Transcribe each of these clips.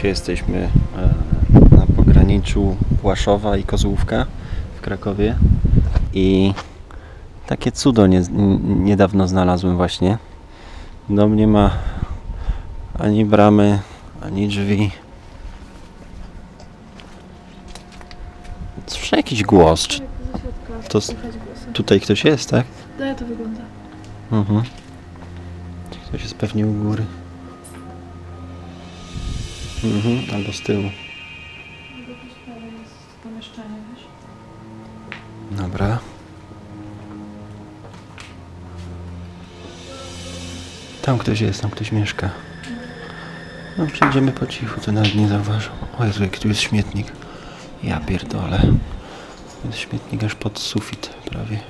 Dzisiaj jesteśmy e, na pograniczu Płaszowa i Kozłówka w Krakowie i takie cudo nie, niedawno znalazłem właśnie. Dom nie ma ani bramy, ani drzwi. Słyszę jakiś głos. Czy to tutaj ktoś jest, tak? No to wygląda. Mhm. Ktoś jest pewnie u góry. Mhm, albo z tyłu. Dobra. Tam ktoś jest, tam ktoś mieszka. No przejdziemy po cichu, to nawet nie zauważą. O Jezu, jaki tu jest śmietnik. Ja pierdolę. Jest śmietnik aż pod sufit prawie.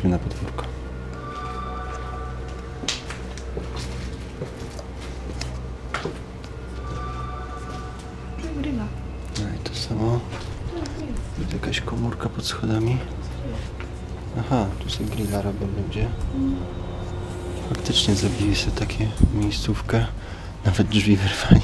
Chodźmy na podwórko. No i to samo. Tu jest jakaś komórka pod schodami. Aha, tu sobie grilla robią ludzie. Faktycznie zrobili sobie takie miejscówkę. Nawet drzwi wyrwali.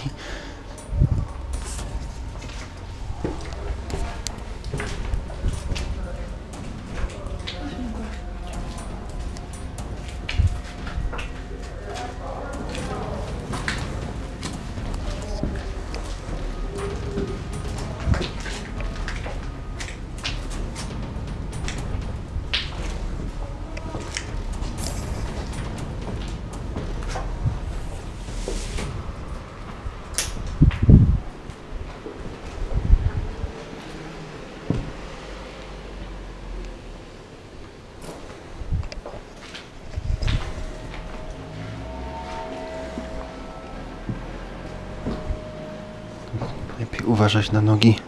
Lepiej uważać na nogi.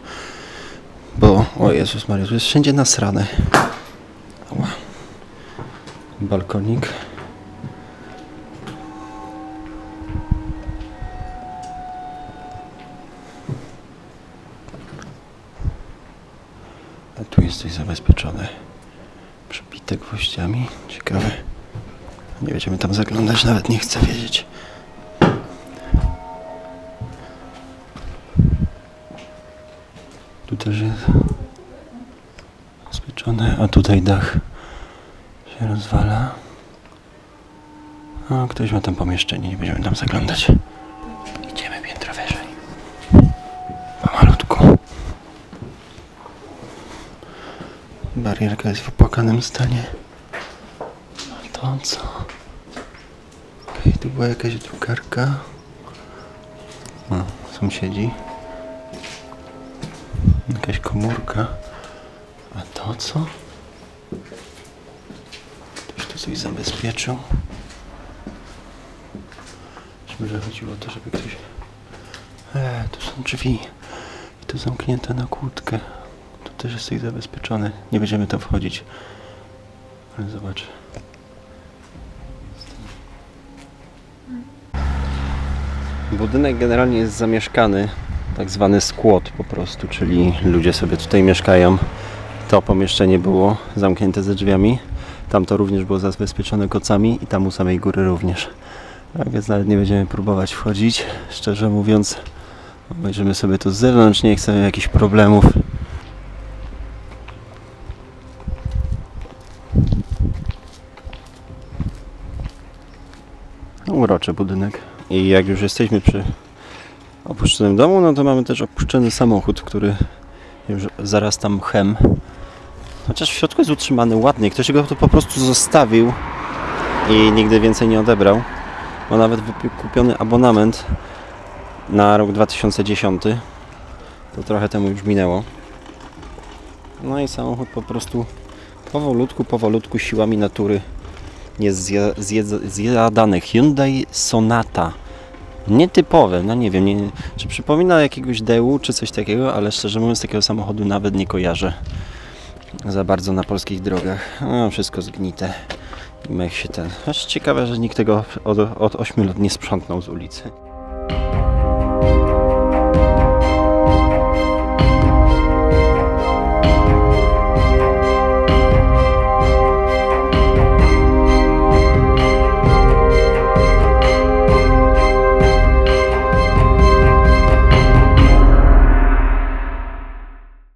Bo, o Jezus Maria, tu jest wszędzie nasrane. Ała. Balkonik. A tu jest coś zabezpieczone. Przebite gwoździami. Ciekawe. Nie będziemy tam zaglądać, nawet nie chcę wiedzieć. Tu też jest zabezpieczone, a tutaj dach się rozwala. O, ktoś ma tam pomieszczenie, nie będziemy tam zaglądać. Idziemy piętro wyżej. Pomalutku. Barierka jest w opłakanym stanie. A to co? Okej, tu była jakaś drukarka. O, sąsiedzi. Komórka. A to co? Ktoś tu coś zabezpieczył. Myślę, że chodziło o to, żeby ktoś... Eee, tu są drzwi. I to zamknięte na kłódkę. Tu też jest coś zabezpieczone. Nie będziemy tam wchodzić. Ale zobacz. Budynek generalnie jest zamieszkany, tak zwany skład po prostu, czyli ludzie sobie tutaj mieszkają. To pomieszczenie było zamknięte ze drzwiami, tam to również było zabezpieczone kocami i tam u samej góry również. Tak więc nawet nie będziemy próbować wchodzić, szczerze mówiąc. Obejrzymy sobie to z zewnątrz, nie chcemy jakichś problemów. Uroczy budynek. I jak już jesteśmy przy opuszczonym domu, no to mamy też opuszczony samochód, który już zarasta mchem. Chociaż w środku jest utrzymany ładnie. Ktoś go tu po prostu zostawił i nigdy więcej nie odebrał. Ma nawet wykupiony abonament na rok 2010. To trochę temu już minęło. No i samochód po prostu powolutku, powolutku siłami natury jest zja- zjedz- zjadany. Hyundai Sonata. Nietypowe, no nie wiem, nie, czy przypomina jakiegoś DU czy coś takiego, ale szczerze mówiąc takiego samochodu nawet nie kojarzę za bardzo na polskich drogach. No, wszystko zgnite. I mech się ten. Aż ciekawe, że nikt tego od, od 8 lat nie sprzątnął z ulicy.